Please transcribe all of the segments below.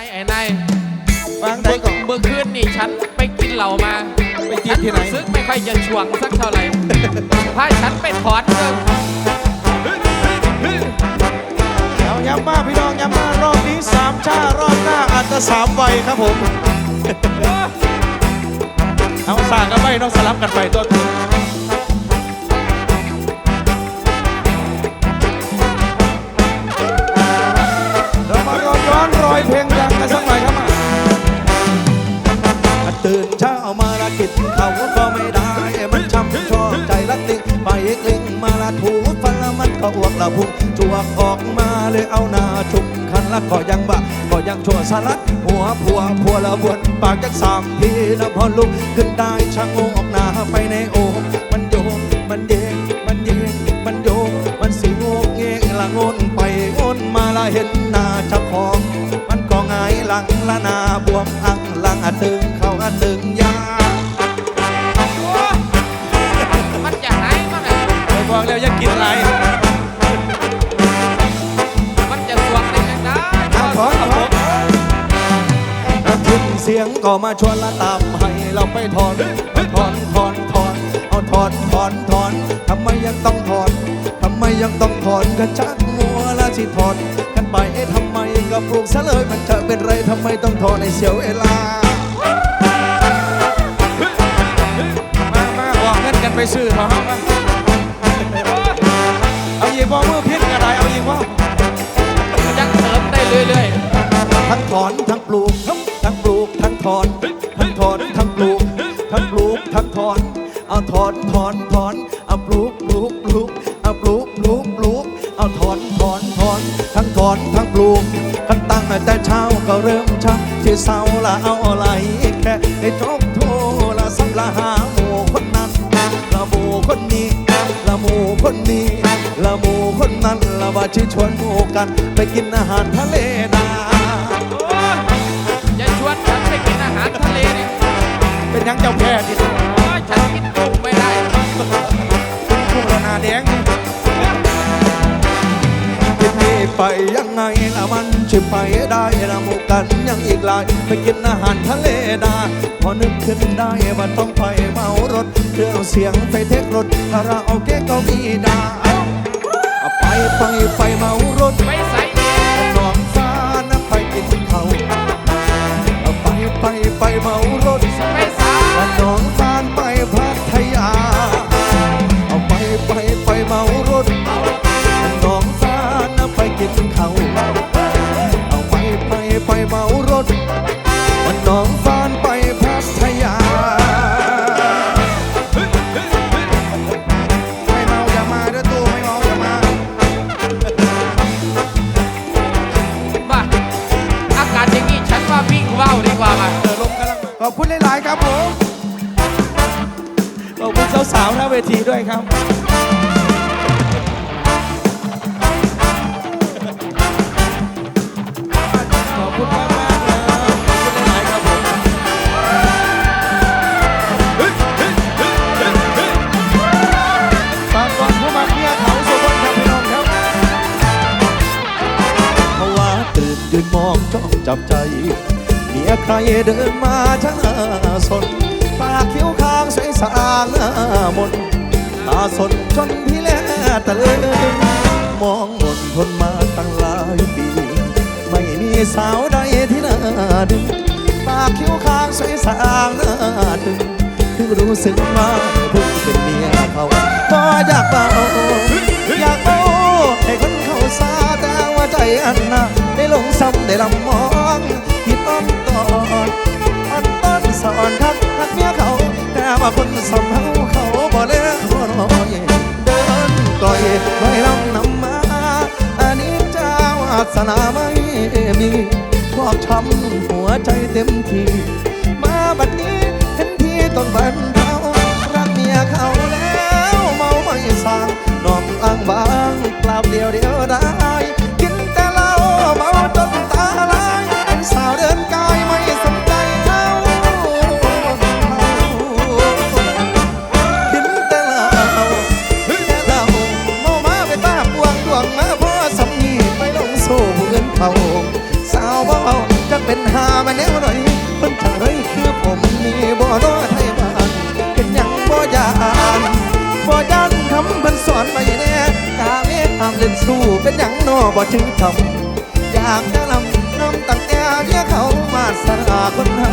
ายไอ้นายวางได้เมื่อก่อนเมื่อคืนนี่ฉันไปกินเหล้ามาไปกินที่ไหนฉัรู้สึกไม่ค่อยจะช่วงสักเท่าไหร่พาฉันไปถอนเงินเอาย้ำมาพี่น้องย้ำมารอบนี้สามชารอบหน้าอาจจะสามวัยครับผม เอาสร้างกันไปเน้องสลับกันไปตัวคุณเรามาย้อนย้อนรอยเพลง เขาก็ไม่ได้ มันช้ำชอบใจรักลิงไปกลิงมาละถูฟันละมันก็อ้วกละพุงจวกออกมาเลยเอาหน้าจุกคันละก็ยังบะก็ยังชั่วสารัดหัวผัวผัวละวนปากจักสามทีแล้วพอลุกขึ้นได้ช่างโงออกหน้าไปในโอ่งมันโยงมันเยงมันเยงมันโยงมันสิโงกเงงละงนไปงนมาละเห็นหน้าเจ้าของมันก็หงายหลังละนาบวมอังหลังอะตึงเข้าอะตึงยา บอกแล้วอย่ากินอะไรมันจะสวงได้ยังไงอะถอนถอนขึ้นเสียงก็มาชวนละตามให้เราไปถอนถอนถอนถอนเอาถอนถอนถอนทำไมยังต้องถอนทำไมยังต้องถอนกันชักมัวละสิถอนกันไปเอ๊ะทำไมก็ปลูกซะเลยมันจะเป็นไรทำไมต้องถอนในเสียวเวลามามาบอกเงินกันไปซื้อเขาเอามาเอา เสริมได้เรื่อยทั้งถอนทั้งปลูกทั้งปลูกทั้งถอนทั้งถอนทั้งปลูกทั้งปลูกทั้งถอนเอาถอนถอนถอนเอาปลูกปลูกปลูกเอาปลูกปลูกปลูกเอาถอนถอนถอนทั้งถอนทั้งปลูกกันตั้งแต่เช้าก็เริ่มชักที่เศร้าละเอาอะไรแค่ได้จบโทรล ละว่าชิชวนหมู่กัน ไปกินอาหารทะเลนาๆโอ้ยจะชวนฉันไปกินอาหารทะเลนี่เป็นยังเจ้าแพ้ที่โอ้ยฉันกินกุ้งไม่ได้ทุ่งละนาแดงทีนี้ไปยังไงละมันจะไปได้ละหมู่กันยังอีกหลายไปกินอาหารทะเลนาพอนึกขึ้นได้ว่าต้องไปเมารถ เครื่องเสียงไปเทครถคาราโอเกะก็มีดาเอา ไปไปไปเมารถไปใส่เนี่ยน้องฟ้านะไปกินเขาเอาไปไปไปเมารถ จับใจ เมียใครเดินมาช้าสน ปากคิ้วข้างสวยสางหน้ามนตาสนจนพี่แลตะลึงมองหมดทนมาตั้งหลายปี ไม่มีสาวใดที่น่าดึง ปากคิ้วข้างสวยสางน้าตึงถึงรู้สึกว่าเพิ่งเป็นเมียเขาก็อยากเบาอยากเบาให้คนเขาซาแต่ว่าใจอันน่ะได้ห ลงซ้ำได้ลำมองผิดอ้อมตอนอันต้นสอนทักทักเมียเขาแต่ว่าคนสำเฮาเขาบ่เลือกบ่น้อยเดินก่อยไว้ลำนำมาอันนี้เจ้าวาสนาไม่มีชอบช้ำหัวใจเต็มทีมาบัดนี้เห็นพี่ต้นบันเทารักเมียเขาแล้วเมาไม่สั่งน้องอ้างบางกลับเดียวเดียวได้ เล่นสู้เป็นหยังนอบ่ถึงทำอยากจะลำน้ำตั้งแต่เรียกเขามาสาคนเฮา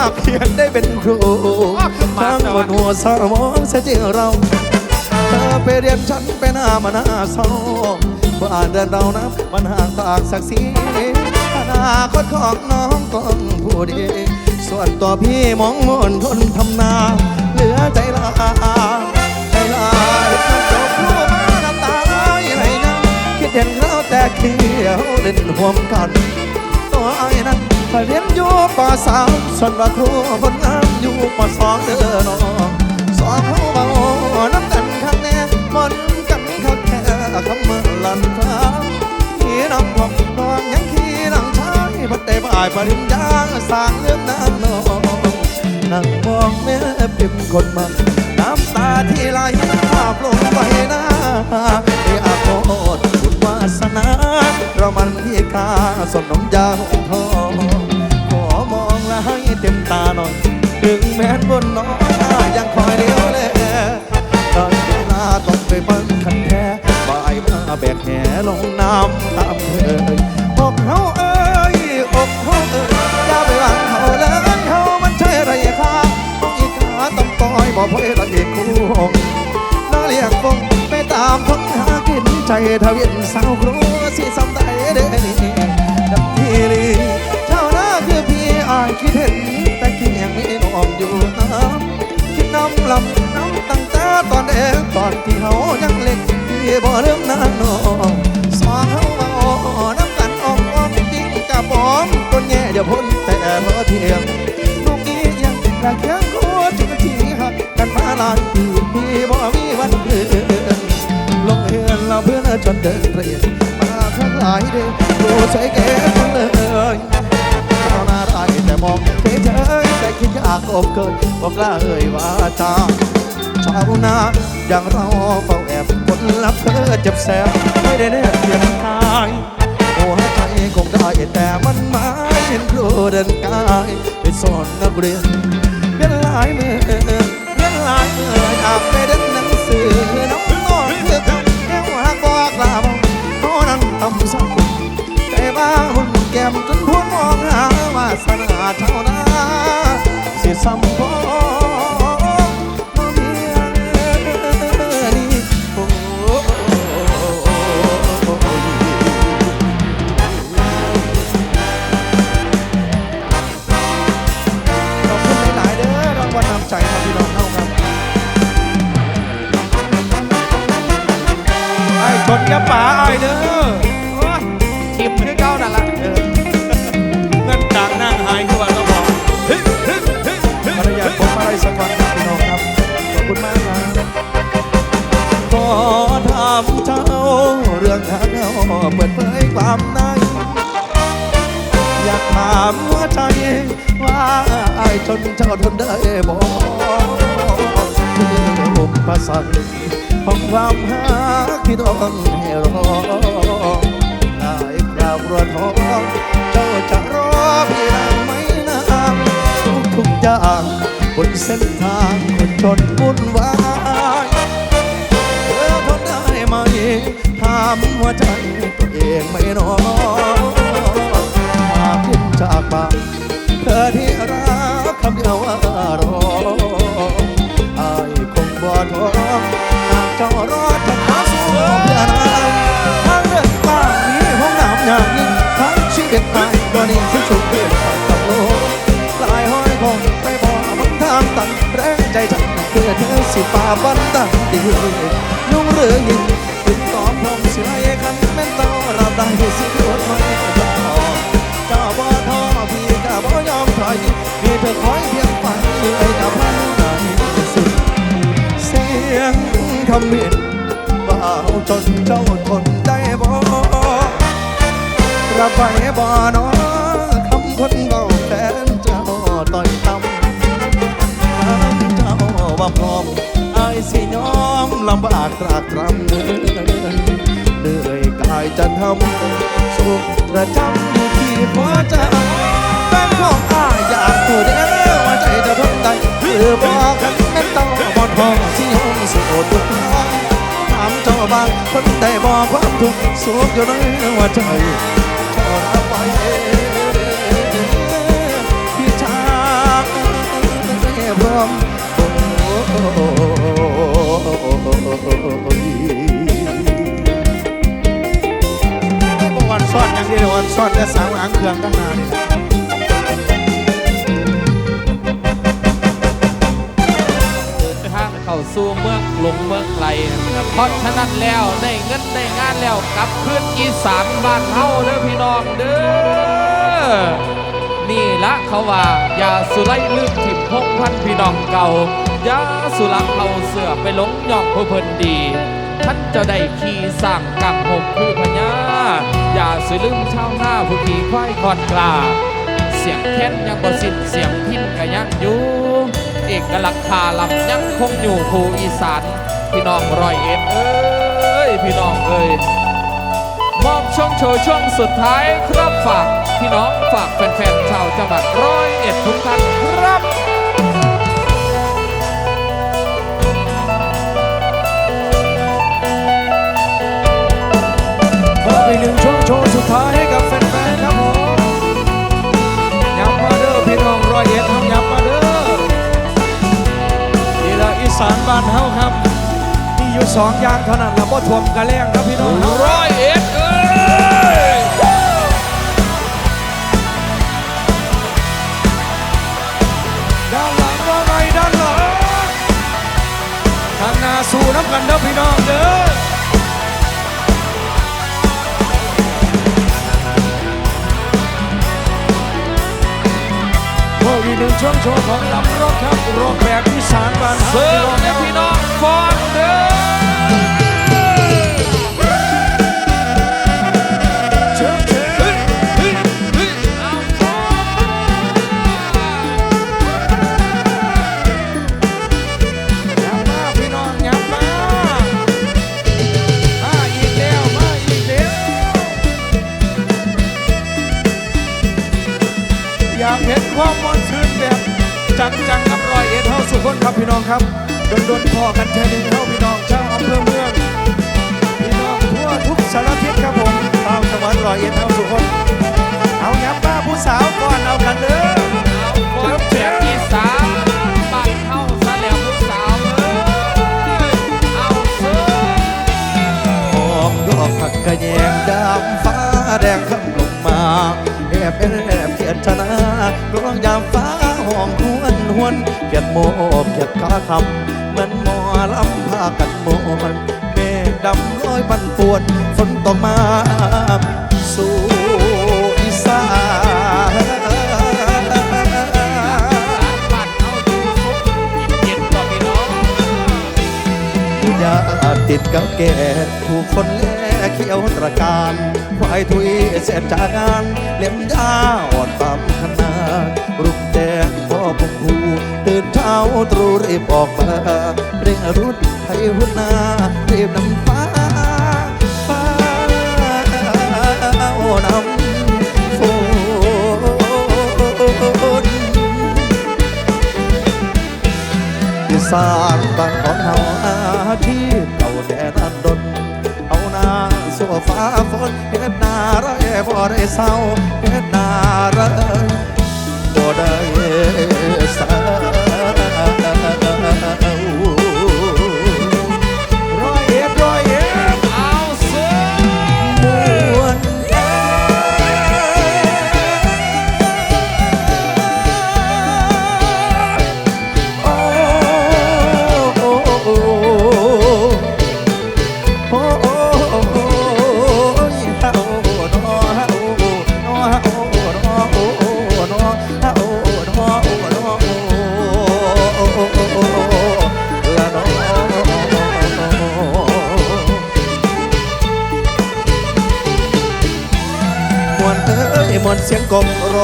าคเขียนได้เป็นครูทั้งบนหัวสมองเสียจริงเราเธอไปเรียนฉันไปหน้ามาหน้าเศร้าบ้านเดินเรานะมันห่างต่างศักดิ์ศรีอนาคตของน้องต้องผู้ดี ส่วนตัวพี่มองมนทนทำนา เหลือใจลาใจลายจบลูกมาน้ำตาไหลไหลยังคิดเห็นเราแต่เขียวเล่นห่วมกันตัวไอ้ นั้นถ้าเรียนอยู่ปสามส่วนว่าครูคนงามอยู่ปสองเด้อน้องสองเขาเบาน้ำกันข้างแน่มนกันคักแค่คำเมื่อลันฟ้าขี่น้ำผมน้องยังขี่หลังชายพัดแต่บ่ายปริญญาสร้างเรื่องน้ำนองนั่งมองแม่พิมคนมันน้ำตาที่ไหลภาพลงไปหน้าเออาโคตรบุญวาสนา เรามันที่กาสน้องยาหงทองขอมองและให้เต็มตาหน่อยถึงแม้นบนน้อยยังคอยเลี้ยวแลตอนเวลาต้องไปเบิ่งคันแท้บ่ายมาแบกแหลงน้ำตามเธออกเฮาเอ้ยอกเฮาเอ้ยอย่าไปหวังเขาเลยเขามันใช่ไรค่าต้องอีกขาต้องปล่อยบ่พ่อยละเอกคู่น้าเรียกฟงไปตามท้องหากินใจทวินสาวครัวสิสำ ได้เด้นี่ดับทีลีเจ้าหน้าคือพี่อายคิดเห็นแต่คิดยังมีน้องอยู่น้ำคิดน้ำลำน้ำตั้งแต่ตอนเด็กตอนที่เขายังเล็กพี่บ่เริ่มนานนองสองเขามาอ้อน้ำกันอ่อมอ้อมปิ้งกับปอมต้นแง่เดี๋ยวพ้นแต่พอเทียมลูกนี้ยังรักยังโคตรจุกทีหักกันมาหลายปีพี่บ่มีวันเพื่อนลงเฮือนเราเพื่อนจนเดินเรียนายเด้อดูใช้แก่ฟังเลยชาวนาไรแต่มองเฉยแต่คิดอยากอบเกินบอกกล้าเอ่ยว่าจาชาวนาอย่างเราเฝ้าแอบคนรับเธอเจ็บแสบไม่ได้แน่เพียงกายหัวใจคงได้แต่มันหมายเห็นครูเดินกายไปสอนนักเรียนเป็นหลายมือเป็นหลายมืออยากไปเดินหนังสือ แต่ว่าหุ่นแก้มจนพ้นมองหาวาสนาเท่านาสิสัมพอบ่มีอันนี้โอ้ขอบคุณหลายๆเด้อรางวัลนำใจครับพี่นองเท่าครับไอ้ชนแกป่าไอ้เด้อ เงาเปิดเผยความในอยากถามหัวใจว่าไอ้ชนเจ้าทนได้บ่คือผมภาษาของความหักที่ต้องให้รอได้คราวรวนทองเจ้าจะรอพี่นานไหมนานทุกทุกอย่างบนเส้นทางคนจนวุ่นวาย ถามหัวใจตัวเองไม่นอนหากคิดจากปากเธอที่รักคำเดียวว่ารออายคงบ่ท้อหากเจ้ารอจะขอสู้เพื่อนายทางเดินบ้านนี้ห้องน้ำอย่างยิ่งทั้งชีวิตนายก็นิ่งคือสุขเพื่อนกับโลกลายห้อยคงไปบอกมึงทางตันแรงใจฉันเพื่อเธอสิป่าบันดังดียุ่งหรือยิ่ง รับได้สิโดนไม่ต่อเจ้าบ่ท้อพี่ก็บ่ยอมถอยมีเธอคอยเพียงฝันเหนื่อยกับพันไหนสุด เสียงคำมินบ่าวจนเจ้าทนได้บ่รับไปบ่นอคำคนเบาแฟนเจ้าต่อยต่ำคำเจ้าว่พร้อมไอายสิยอมลำบากตรากตรำายจะทำสุขประจำอยู่ที่หัวใจแฟนของอาอยากตัวเดียวว่าใจจะทนได้หรือบอกกันแม่นต้องบอดห้องที่ห้องสุดทุกทางถามเจ้าบางคนได้บอกความทุกข์สุขอยู่ในหัวใจขอรับไว้พี่ชายพร้อมโอ้ยไม่บอ ซ่อนอย่างเดียววันซ่อนแต่สาวหางเครื่องตั้งนานนี่ทางเข้าสู่เมืองกรุงเมืองไกลเพราะฉะนั้นแล้วได้เงินได้งานแล้วกลับขึ้นอีสานบ้านเฮาเด้อพี่น้องเด้อนี่ละเขาว่าอย่าสุไลลืมถิ่มพงพันพี่น้องเก่าอย่าสุลักเขาเสือไปหลงหยองผู้เพิ่นดี ท่านจะได้ขี่สร้างกังหกคือพญา อย่าสุลืมชาวนาผู้ขี่ควายคอนกลา เสียงแค้นยังบ่สิ้นเสียงพินก็ยังอยู่ เอกลักษณ์คาลำยังคงอยู่ภูอีสานพี่น้องร้อยเอ็ดเอ้ยพี่น้องเอ้ยมอบช่วงโชว์ช่วงสุดท้ายครับฝากพี่น้องฝากแฟนๆชาวจังหวัดร้อยเอ็ดทุกท่านครับขออีกหนึ่ง ชวงโชว์สุดท้ายให้กับแฟนๆครับผมย้ำมาเด้อพี่น้องร้อยเอ็ดทำย้ำมาเด้อนี่ละอีสานบ้านเฮาครับมีอยู่สองอย่างเท่านั้นละบ่ท่วมกระแลงครับพี่น้องร้อยเอ็ดเอ้ยด้านหลังว่าไงด้านหลังทางหน้าสู้น้ำกันเด้อพี่น้องเด้อ หนึ่งช่วงโชว์ของลำรถครับรถแบบอีสานบานเฮาเสิร์ฟพี่เนี่ยน้องพี่น้องฟอนเด้อเชิญเชิญเฮ้ยเฮ้ยเฮ้ยเอาฟอนย้ำมาพี่น้องย้ำมามาอีกแล้วมาอีกแล้วอยากเห็นความ คนครับพี่น้องครับโดนโดนๆพอกันเทนึงเฮาพี่น้องชาวอำเภอเมืองพี่น้องทั่วทุกสารทิศครับผมตามจังหวัดร้อยเอ็ดเฮาสุขคนเอาย้ำมาผู้สาวก่อนเอากันเด้อเอาฟอนเสียงอีสานบ้านเฮาซะแล้วผู้สาวเอ้ยเอาเสิร์ฟหอมดอกผักกระแยงดำฟ้าแดงคำลงมาแอบเป็นแอบเขียนชนะร้องยามฟ้าห้ องหวนหวนเกียดโมเกียดขาคำเหมือนหมอลำพากันโมมันเมฆดำลอยปันปวนฝนตกมาสู่อีสานอย่าติดกับแก่ถูกคนแลเขียวตระการควายทุยเสร็จจากงานเล่มยาอ่อนตามขน เช้าตรูรีบออกมาเร่งรุดให้หุ่นนารีบนำฟ้าฟ้าโอนำฝนอีสานบ้านของเฮาอาที่เก่าแดนอันดนเอาหน้าสัวฟ้าฝนเฮ็ดนาอะไรบ่ได้เศร้าเฮ็ดนาอะไรบ่ได้เศร้า ร้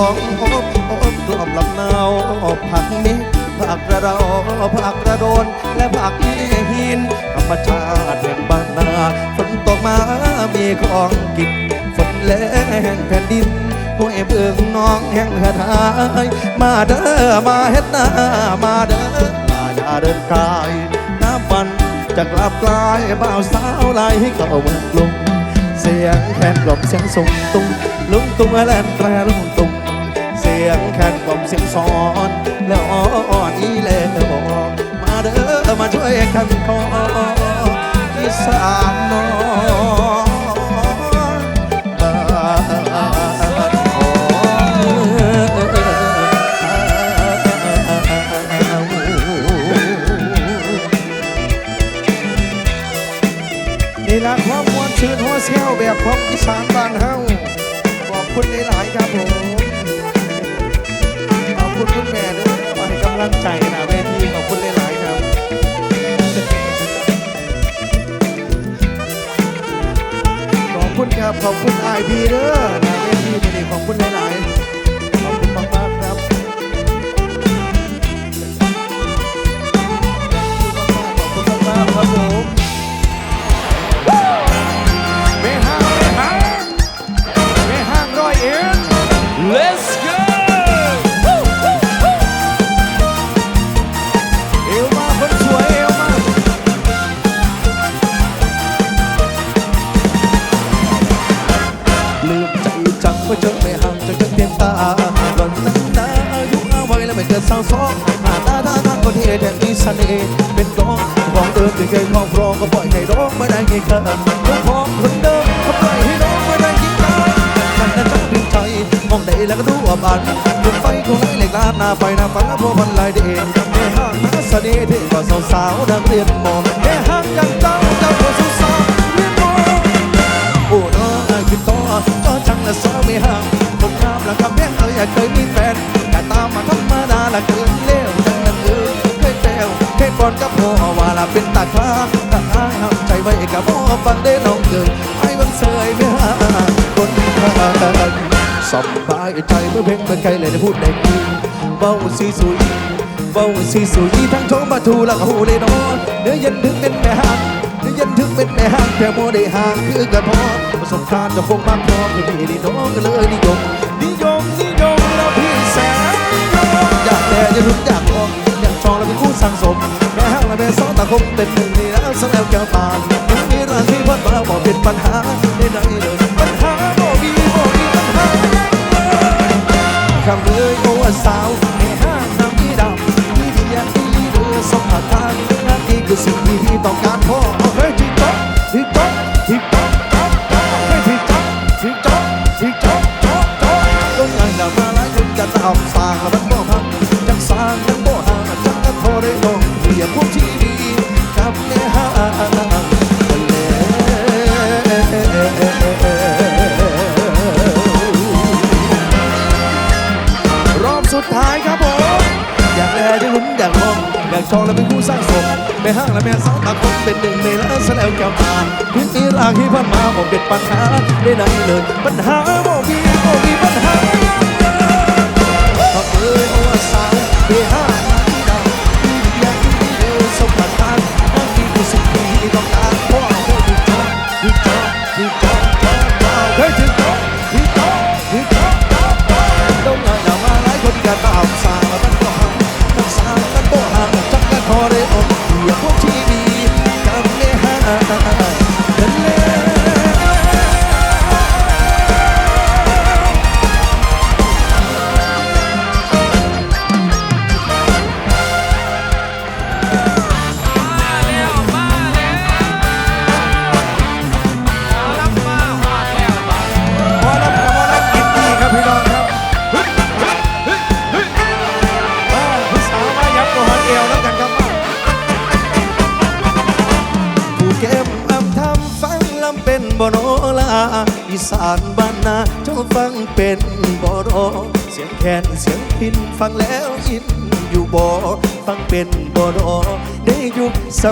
องโอบอบกล่อมลำหนาวผักมิผักกระดาผักกระโดน และผักหินธรรมชาติแห่งบ้านนาฝนตกมามีของกินฝนแรงแผ่นดินห้วยเบิ่งน้องแห่งหดายมาเด้อมาเฮ็ดนามาเด้อมาอย่าเดินกายน้ำมันจะกลับกลายบ่าวสาวไหลให้เข้าเมืองกรุงเสียงแคนกล่อมเสียงส่งตุงลุงตุงแลนแตรลุงตุงียงแคนกล่อมเสียงสอน แล้วอ่อนอีแลบอกมาเด้อมาช่วยกันขออีสานน้องนนี่ละความมวนชื่นหัวเซี่ยวแบบของอีสานบ้านเฮาขอบคุณหลา ใจนะเวทีขอบคุณหลายๆครับขอบคุณครับขอบคุณไอพีเด้อนะเวทีวันนี้ขอบคุณหลายๆ เป็นกองของเดิมที่เคยครอบครองก็ปล่อยให้ร้องไม่ได้ไงเธอจงเจ้องคนเดิมก็ปล่อยให้ร้องไม่ได้กี่ครั้งมันน่าจะดึงใจมองใดแล้วก็ดูว่าบานดวงไฟคงไหลเหล็กล้านหน้าไฟหน้าฟังแล้วพวกมันลายเด่นในห้างนักเสน่ห์ที่ก็สาวสาวๆนักเรียนมอง วเคยปอนกับพ่อว่าละเป็นตาค้าตาค้างทำใจไว้กับพ่อฟังได้น้องเกินไอ้วันเสยไม่ห่าคนสบายใจเมื่อเพลงเมื่อใครเลยได้พูดได้ดีเบาซีสุยเบาซีสุยทั้งโชมาทูและหูเลยนอนเนื้อเย็นถึงเป็นแม่ห่างได้ยันถึงเป็นแม่ห้างแต่โมได้ห่างคือกันพอประสบการณ์จะคงมากพอคือพี่นี่น้องก็เลยนิยมนิยมนิยมแล้วพี่แสนยมอยากแต่จะรู้อยากลอง อยากจองแล้วเป็นคู่สังสมแม่ห้างและแม่สองตาคงเป็นหนึ่งในแล้วสักแล้วแก้วตายังมีเรื่องที่พัดมาบอกเป็นปัญหาได้ไหนเลยปัญหาบ่มีบ่มีปัญหาคำเลยโอ้สาวแม่ห้างน้ำมีดำมีเดียมีเรือสัมผัสทางนั่นนี่คือสิ่งที่พี่ต้องการพอเฮ้ยที่ต๊อกจ๊อกที่ต๊อกต๊อกต๊อกเฮ้ยที่ต๊อกที่ต๊อกที่ต๊อกต๊อกต๊อกต้องงานดำมาหลายคนจะตามสางแล้วมันบ่พังจังสร้าง รอบสุดท้ายครับผม อยากแลจะลุ้นอยากมองอยากชองและเป็นคู่สร้างสมแม่ห้างและแม่สาวตาคงเป็นหนึ่งในล้านแสดงแก้วตาพื้นที่รางที่ผ่านมาบอกเป็นปัญหาได้ไหนเลย ปัญหาบ่มีบ่มี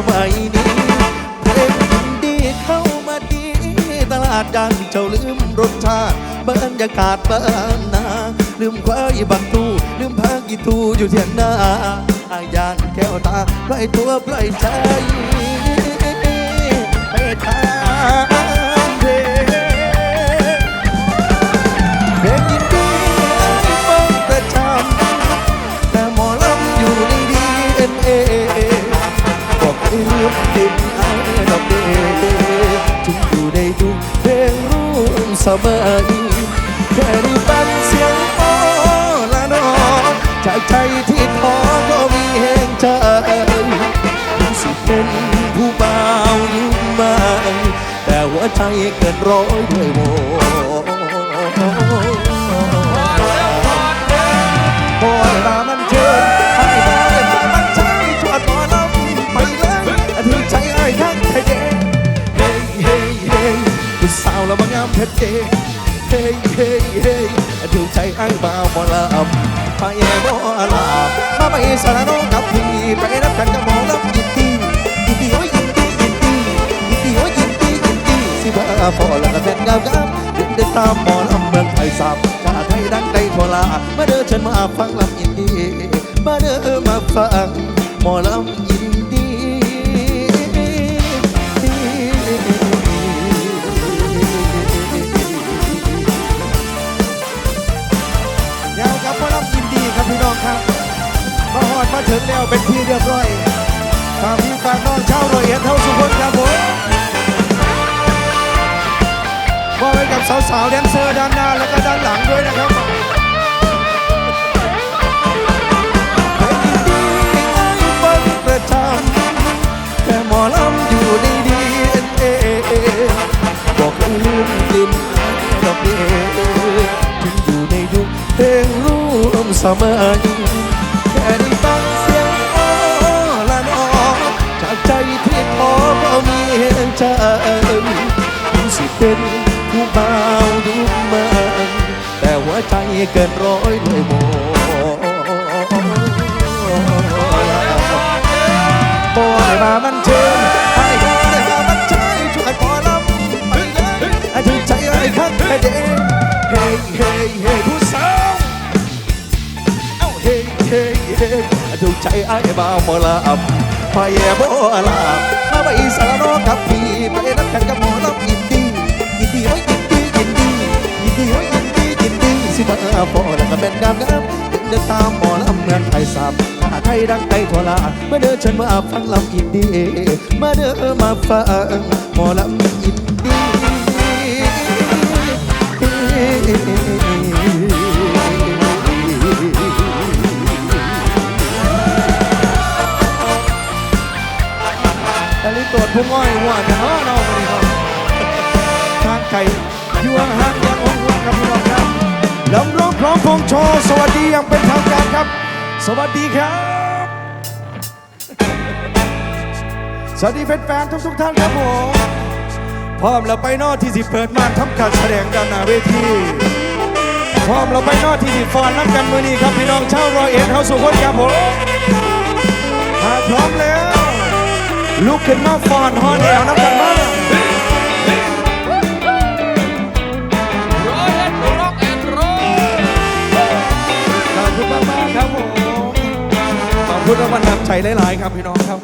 มัยนี้เพลงอินดีเข้ามาดี ตลาดดังเจ้าลืมรสชาติบรรยากาศบ้านนาลืมควายบักตูลืมพักีตูอยู่เทียงนาอายานแก้วตาปล่อยตัวปล่อยใจไปทาง วมเสมอแค่ได้ฟังเสียงโอละนอจากใจที่ท้อก็มีแห่งใจสิเป็นผู้บ่าวยุ่งมาแต่หัวใจเกินร้อยด้วยโมาวแล้วมางามเพชรเดเฮ้เฮ้เฮ้ถึงใจไอ้บ่าวหมอลำไปหมอลำมาไปสารน้องกับพี่ไปรับกันกับหมอลำยินดียินดีโอ้ยยินดียินดียินดีโอ้ยยินดียินดีสิบ้าพอแล้วก็เป็นงามงามเดินเดินตามหมอลำเมืองไทยสามชาไทยดังได้ทั่วลามาเด้อฉันมาฟังลำยินดีมาเด้อมาฟังหมอลำยินดี ถึงแล้วเป็นที่เรียบร้อยฝากพี่ฝากน้องเช่ารอยเอ็ดเท่าสุพลครับผมมอบให้กับสาวๆแดนเซอร์ด้านหน้าแล้วก็ด้านหลังด้วยนะครับประจำแต่หมอลำอยู่ในดีเอ็นเอบอกให้ลืมกลิ่นดอกเบี้ถึงอยู่ในยุคเพลงร่วมสมัย เกินร้อยด้วยโมโบได้มามันเชิญไอ้โบได้มามันใจช่วยขอลำไปเลยไอ้ถึงใจไอ้ข้างไอ้เด้เฮ้เฮ้เฮ้ผู้สาวเอ้าเฮ้เฮ้เฮ้ไอ้ถึงใจไอ้บ่าวหมอลำไปแย่บ่ลามาไปสารนอกับพี่ไปนัดกันกับหมอลำาพอแล้วก็เป็นงามงามเดินตามหมอลำเมืองไทยสามถ้าไทยดังไกลทั่วลาเมื่อเดินฉันมาฟังลำอินดีมาเดินมาฟังหมอลำอินดีตะลิตรวจผู้ง่อยหัวจะน้อน้องคนนี้ครับทางไก่ยวห้างยังองค์ครับพี่น้องครับ ลำร้องพร้อมพงโชว์สวัสดีอย่างเป็นทางการครับ สวัสดีครับ สวัสดีแฟนๆทุกๆท่านครับผมพร้อมเราไปนอกที่สิเปิดมาทำการแสดงด้านหน้าเวทีพร้อมเราไปนอกที่สิฟอนน้ำกันมือนี้ครับพี่น้องชาวรอยเอ็ดเฮาสุขคนครับผมถ้าพร้อมแล้วลุกขึ้นมาฟอนฮอนแอวน้ำกันมา ใจหลายๆครับพี่น้องครับ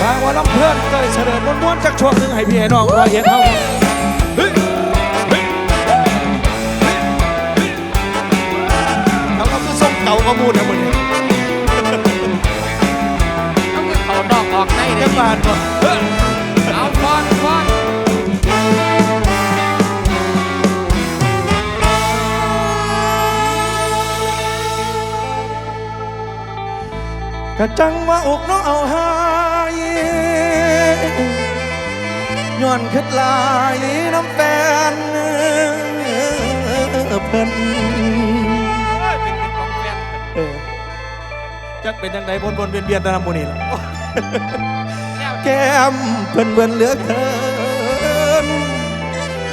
ทางวันลำเพื่อนเตยเสด็จม้วนๆจากช่วงหนึ่งให้พี่น้องรอยเอ็ดเท่าเขาก็คือส่งเก่าข้อมูลนะมึงเอาดอกออกในเดี๋จะยวบานก่อน กะจังว่าอกน้องเอาหายย้อนคิดหลายน้ำแฟนเพิ่นเป็นของแฟนเออจักเป็นยังไงบนบนเวียนเวียนๆตามหมูนี่ล่ะแนวแก้มเพิ่นเบิ่นเหลือเกิน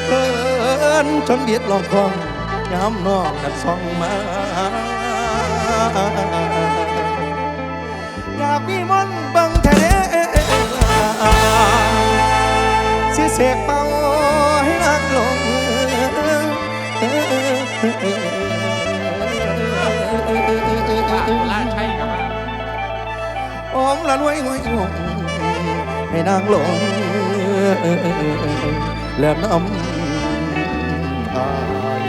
เพิ่นจนเบียดลองคองยามน้องนั้นส่องมา อยากมีมนบังทะเลสิเสกเป่าให้รักลงลาใช่ครับอมละรวยงวยงงให้นางหลงแล้วน้ำตาย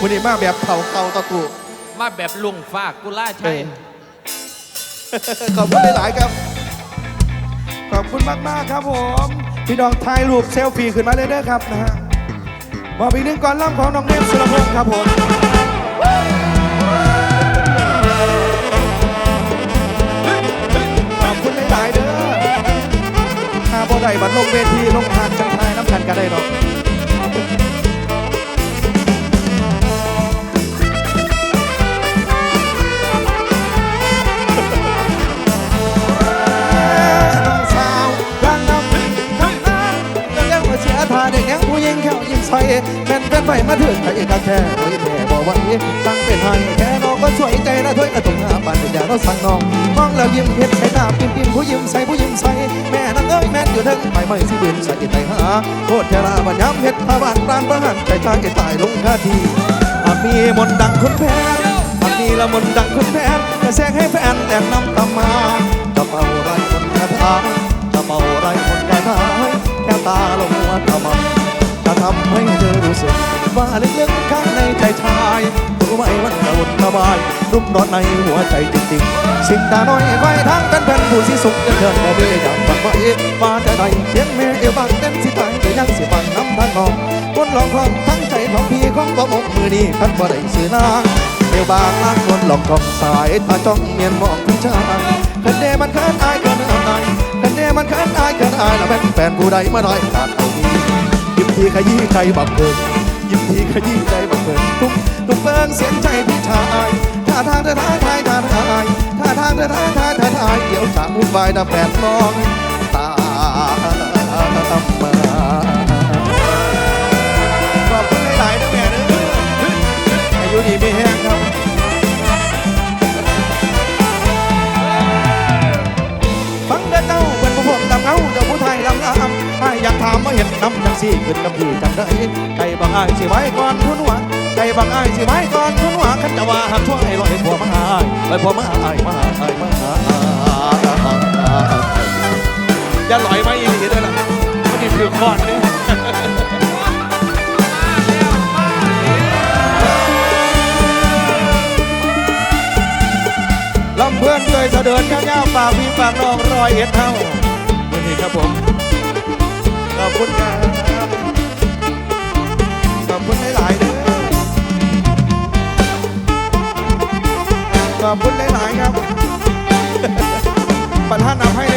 วันนี้มาแบบเผาเก่าตะกู มาแบบลุงฝากกุล่าใช่ขอบคุณหลาย ๆ ครับ ขอบคุณมาก ๆ ครับผม พี่น้องถ่ายรูปเซลฟี่ขึ้นมาเลยเด้อครับนะฮะมอบอีกหนึ่งก่อนล่ำของน้องเนมสุรพงศ์ครับผมขอบคุณหลาย ๆ เด้อถ้าบ่ได้บัดลงเวทีลงทางจังไทยน้ำกันก็ได้ดอก ยังผู้ยิงแค่ยิงใส่แม่นเป็นไปมาถึงใครกันแท้โอ้ยแม่บอกว่าอีสั่งเป็นให้แค่น้องก็สวยใจนะถ้วยกระตุงหน้าบ้านอย่าเราสั่งน้องมองแล้วยิ้มเพ็ดใส่ตาปิ่มปิ่มผู้ยิ้มใส่ผู้ยิ้มใส่แม่นางเอ้ยแม่นอยู่ทั้งไปไม่สิเบืนใส่ไตหาโคตรเทราบัญญัติเพ็ดพาบ้านร้านประหันใจชาใจตายลงคาทีอามีมนต์ดังคุณแพนอามีละมนต์ดังคุณแพนจะแซงให้แฟนแต่น้ำตามาำให้เธอรู้สึกว่าลึกๆข้างในใจชายรู้ไหมมันกระวนกระบายรุมร้อนในหัวใจจริงๆ สิ่งตาน้อยไฟทางกันแผ่นผู้สิสุขจะเดินบ่เบี้ยอย่างฝันไว้ว่าจะได้เสียงแม่เอวบางเต้นสิตายก็ยังสิฟังน้ำทางนองคนหลอกคลองทั้งใจของพี่ของบ่มกมือนี้คันบ่ได้ซื้อนางเอวบางลากคนหลอกกองสายตาจ้องเมียนมองผู้ชายคันเดมันเคินอายกินอายคันเดมันเคินอายกินอายแล้วเป็นแฟนผู้ใดมาหน่อยขาดเอาดี ทีขยี้ใจบักเบิกยิ้มทีขยี้ใจบักเบิกทุกทุกเบิงเสียงใจผู้ชายท่าทางเธอท้าทายท่าทายท่าทางเธอท้าทายท่าทายเดี๋ยวจะมุ่นวายดับแปดน้องตาม สิขึ้นกับพีจังได้ใจบักอายสิไว้ก่อนทุนหวังใจบักอายสิไว้ก่อนทุนหวังขันจะว่าหักช่วไอ้ลอยผัวมาไอาลอยผัวมาไอายมาอายมาอย่าลอยไม่อีกทีเลยล่ะมันนี่คือก้อนนี่ลำเพื่อนเคยเสดินข้างเงาปากพี่ปากน้องรอยเอ็ดเท่าวันนี้ครับผมขอบคุณครับ อบคุณหลายๆด้อยขอบคุณหลายๆครับประธานนำให้